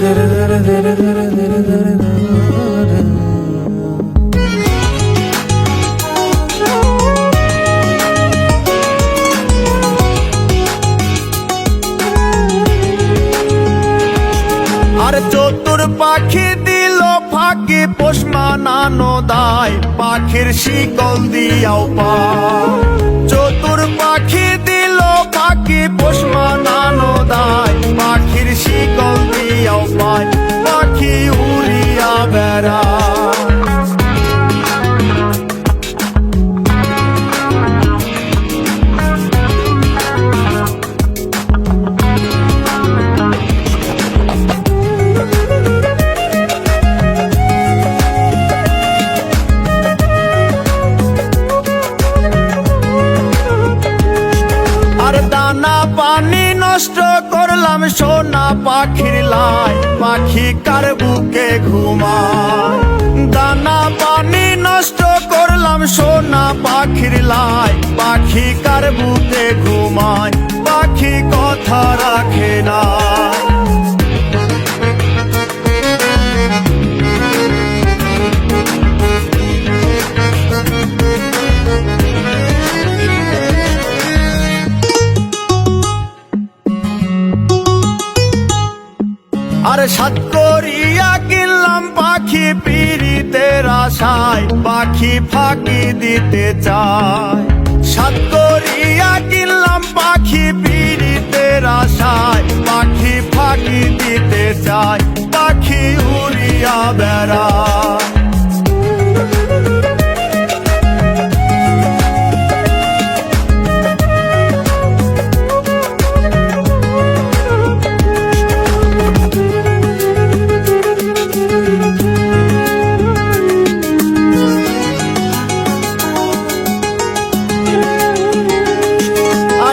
আর চতুর পাখি দিল ফাঁকি, পোষ মানানো দায়, পাখির শিকল দিয়াও চতুর পাখি দিল ফাঁকি, পোষ পাখির লাই, পাখি কার বুকে ঘুমায়? দানা পানি নষ্ট করলাম সোনা পাখির লাই, পাখি কার বুকে ঘুমায়? পাখি কথা রাখে না। আর সাত করিয়া কিনলাম পাখি পিড়িতে আশায় পাখি ফাঁকি দিতে চায়। সাত করিয়া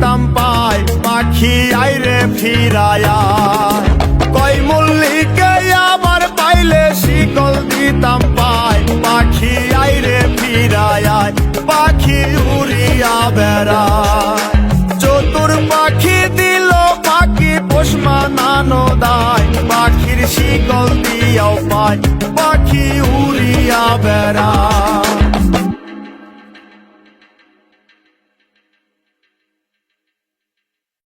দিতাম পাই, পাখি আইরে ফিরায়া কয় মল্লিকে আবার পাইলে শিকল দিতাম পাই, পাখি আইরে ফিরায়া পাখি উড়িয়া বেড়ায়। চতুর পাখি দিল পাখি পোষ মানানো দায়, পাখির শিকল দিয়াও পায় পাখি উড়িয়া বেড়ায়।